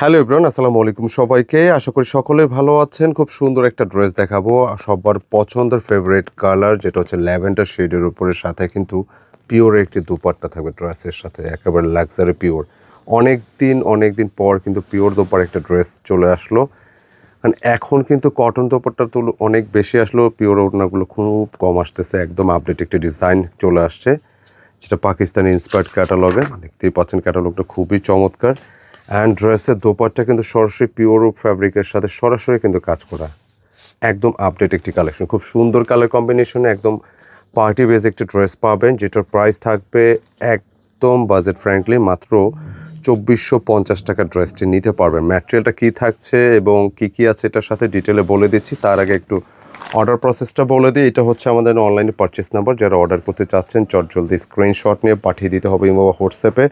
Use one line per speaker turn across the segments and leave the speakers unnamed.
Hello Ibran আসসালামু আলাইকুম সবাইকে। আশা করি সকলে ভালো আছেন। খুব সুন্দর একটা ড্রেস দেখাবো। সবার পছন্দের ফেভারিট কালার যেটা হচ্ছে ল্যাভেন্ডার শেডের উপরে, সাথে কিন্তু পিওর একটি দুপাট্টা থাকবে ড্রেসের সাথে, একেবারে লাক্সারি পিওর অনেক দিন অনেক দিন পর কিন্তু পিওর দোপার একটা ড্রেস চলে আসলো। কারণ এখন কিন্তু কটন দোপাট্টার তো অনেক বেশি আসলো। পিওর ওড়নাগুলো খুব কম আসতেছে। একদম আপডেট একটি ডিজাইন চলে আসছে, যেটা পাকিস্তানি ইন্সপায়ার্ড ক্যাটালগে দেখতেই পাচ্ছেন ক্যাটালগটা খুবই চমৎকার। অ্যান্ড ড্রেসের দোপাট্টা কিন্তু সরাসরি পিওর ফ্যাব্রিকের সাথে সরাসরি কিন্তু কাজ করা। একদম আপডেট একটি কালেকশন খুব সুন্দর কালার কম্বিনেশনে একদম পার্টি বেজ একটি ড্রেস পাবেন, যেটার প্রাইস থাকবে একদম বাজেট ফ্র্যাঙ্কলি মাত্র চব্বিশশো পঞ্চাশ টাকার ড্রেসটি নিতে পারবেন। ম্যাটেরিয়ালটা কী থাকছে এবং কী কী আছে এটার সাথে ডিটেলে বলে দিচ্ছি। তার আগে একটু অর্ডার প্রসেসটা বলে দিই। এটা হচ্ছে আমাদের অনলাইনে পারচেস নাম্বার যারা অর্ডার করতে চাচ্ছেন চট জলদি স্ক্রিনশট নিয়ে পাঠিয়ে দিতে হবে ইমো বা হোয়াটসঅ্যাপে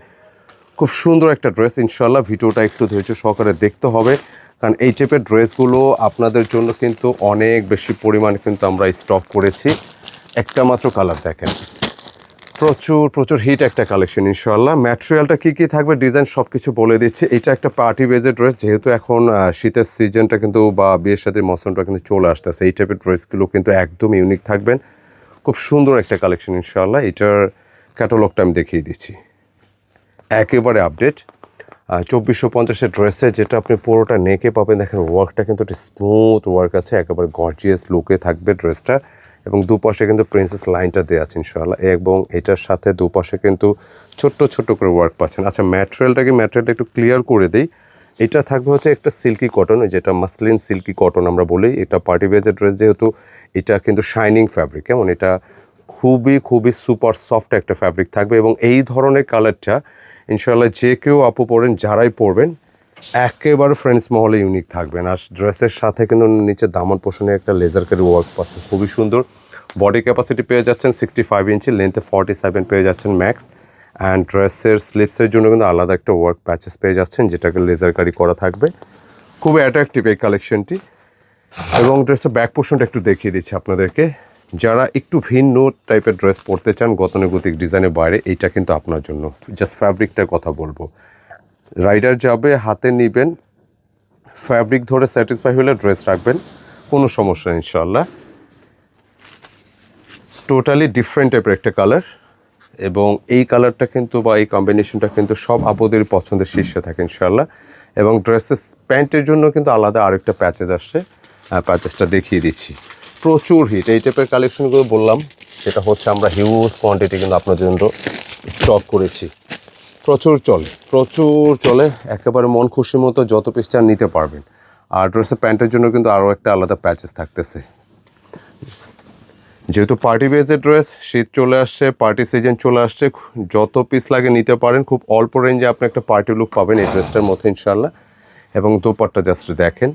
খুব সুন্দর একটা ড্রেস ইনশাল্লাহ ভিডিওটা একটু ধৈর্য সহকারে দেখতে হবে। কারণ এই টাইপের ড্রেসগুলো আপনাদের জন্য কিন্তু অনেক বেশি পরিমাণে কিন্তু আমরা স্টক করেছি। একটা মাত্র কালার দেখেন। প্রচুর প্রচুর হিট একটা কালেকশন ইনশাল্লাহ ম্যাটেরিয়ালটা কী কী থাকবে ডিজাইন সব কিছু বলে দিচ্ছি। এটা একটা পার্টি বেজের ড্রেস যেহেতু এখন শীতের সিজনটা কিন্তু বা বিয়ের সাথে মৌসুমটা কিন্তু চলে আসতেছে। এই টাইপের ড্রেসগুলো কিন্তু একদম ইউনিক থাকবেন। খুব সুন্দর একটা কালেকশন ইনশাল্লাহ এটার ক্যাটালগটা আমি দেখিয়ে দিচ্ছি। একেবারে আপডেট চব্বিশশো পঞ্চাশের ড্রেসে যেটা আপনি পুরোটা নেকে পাবেন, দেখেন ওয়ার্কটা কিন্তু একটা স্মুথ ওয়ার্ক আছে, একেবারে গর্জিয়াস লুকে থাকবে ড্রেসটা এবং দুপাশে কিন্তু প্রিন্সেস লাইনটা দেওয়া আছে ইনশাআল্লাহ। এবং এটার সাথে দুপাশে কিন্তু ছোট্ট ছোট্ট করে ওয়ার্ক পাচ্ছেন। আচ্ছা ম্যাটেরিয়ালটাকে ম্যাটেরিয়ালটা একটু ক্লিয়ার করে দিই। এটা থাকবে হচ্ছে একটা সিল্কি কটন যেটা মাসলিন সিল্কি কটন আমরা বলি। এটা পার্টি বেজের ড্রেস যেহেতু, এটা কিন্তু শাইনিং ফ্যাব্রিক কেমন? এটা খুবই খুবই সুপার সফট একটা ফ্যাব্রিক থাকবে। এবং এই ধরনের কালারটা ইনশাল্লাহ যে কেউ আপু পরেন যারাই পরবেন একেবারে ফ্রেন্ডস মহলে ইউনিক থাকবেন। আর ড্রেসের সাথে কিন্তু নিচে দামন পোষণে একটা লেজার কারি ওয়ার্ক পাচ্ছেন। খুবই সুন্দর। বডি ক্যাপাসিটি পেয়ে যাচ্ছেন সিক্সটি ফাইভ ইঞ্চি লেন্থে ফর্টি সেভেন পেয়ে যাচ্ছেন ম্যাক্স অ্যান্ড ড্রেসের স্লিপসের জন্য কিন্তু আলাদা একটা ওয়ার্ক প্যাচেস পেয়ে যাচ্ছেন, যেটাকে লেজার কারি করা থাকবে। খুবই অ্যাট্রাকটিভ এই কালেকশনটি এবং ড্রেসের ব্যাক পোর্শনটা একটু দেখিয়ে দিচ্ছি আপনাদেরকে। যারা একটু ভিন্ন টাইপের ড্রেস পরতে চান, গতানুগতিক ডিজাইনের বাইরে, এইটা কিন্তু আপনার জন্য। জাস্ট ফ্যাব্রিকটার কথা বলব। রাইডার যাবে, হাতে নিবেন ফ্যাব্রিক ধরে স্যাটিসফাই হলে ড্রেস রাখবেন, কোনো সমস্যা নেই ইনশাল্লাহ টোটালি ডিফারেন্ট টাইপের একটা কালার এবং এই কালারটা কিন্তু বা এই কম্বিনেশনটা কিন্তু সব আপদের পছন্দের শীর্ষে থাকে ইনশাল্লাহ এবং ড্রেসের প্যান্টের জন্য কিন্তু আলাদা আরেকটা প্যাচেজ আসছে। প্যাচেসটা দেখিয়ে দিচ্ছি। প্রচুর হিট এই টাইপের কালেকশনগুলো বললাম, সেটা হচ্ছে আমরা হিউজ কোয়ান্টিটি কিন্তু আপনার জন্য স্টক করেছি। প্রচুর চলে প্রচুর চলে, একেবারে মন খুশি মতো যত পিস চান নিতে পারবেন। আর ড্রেসের প্যান্টের জন্য কিন্তু আরও একটা আলাদা প্যাচেস থাকতেছে। যেহেতু পার্টি বেজের ড্রেস শীত চলে আসছে পার্টি সিজন চলে আসছে, যত পিস লাগে নিতে পারেন, খুব অল্প রেঞ্জে আপনি একটা পার্টি লুক পাবেন এই ড্রেসটার মধ্যে ইনশাল্লাহ এবং দোপাট্টা জাস্ট দেখেন।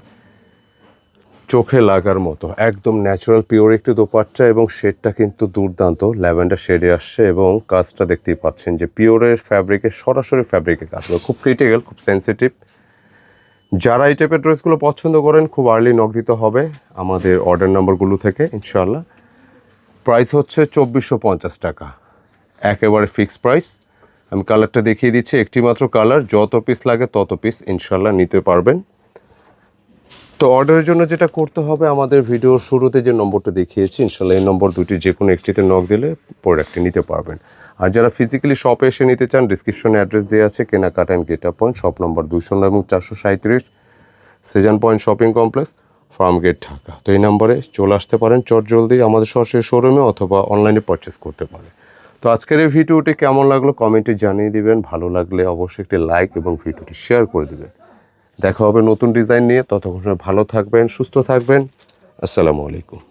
চোখে লাগার মতো, একদম ন্যাচারাল পিওর একটি দোপাট্টা এবং শেডটা কিন্তু দুর্দান্ত। ল্যাভেন্ডার শেডে আসছে এবং কাজটা দেখতেই পাচ্ছেন যে পিওরের ফ্যাব্রিকে সরাসরি ফ্যাব্রিকের কাজ খুব ক্রিটিক্যাল খুব সেন্সিটিভ যারা এই টাইপের ড্রেসগুলো পছন্দ করেন, খুব আর্লি নক দিতে হবে আমাদের অর্ডার নাম্বারগুলো থেকে ইনশাল্লাহ প্রাইস হচ্ছে চব্বিশশো পঞ্চাশ টাকা। একেবারে ফিক্সড প্রাইস আমি কালারটা দেখিয়ে দিচ্ছি একটি মাত্র কালার যত পিস লাগে তত পিস ইনশাল্লাহ নিতে পারবেন। তো অর্ডারের জন্য যেটা করতে হবে, আমাদের ভিডিওর শুরুতে যে নম্বরটা দেখিয়েছি, ইনশাল্লাহ এই নম্বর দুটি যে কোনো একটিতে নক দিলে প্রোডাক্টটি নিতে পারবেন। আর যারা ফিজিক্যালি শপে এসে নিতে চান ডিসক্রিপশনে অ্যাড্রেস দেওয়া আছে, কেনাকাটা and gate point shop number দুশো এবং চারশো সাঁত্রিশ Sezan point shopping complex Farmgate Dhaka তো এই নম্বরে চলে আসতে পারেন, চট জলদি আমাদের সরাসরি শোরুমে অথবা অনলাইনে পারচেস করতে পারেন তো আজকের এই ভিডিওটি কেমন লাগল? কমেন্টে জানিয়ে দিবেন। ভালো লাগলে অবশ্যই একটি লাইক এবং ভিডিওটি শেয়ার করে দিবেন। দেখা হবে নতুন ডিজাইন নিয়ে। ততক্ষণ ভালো থাকবেন সুস্থ থাকবেন। আসসালামু আলাইকুম।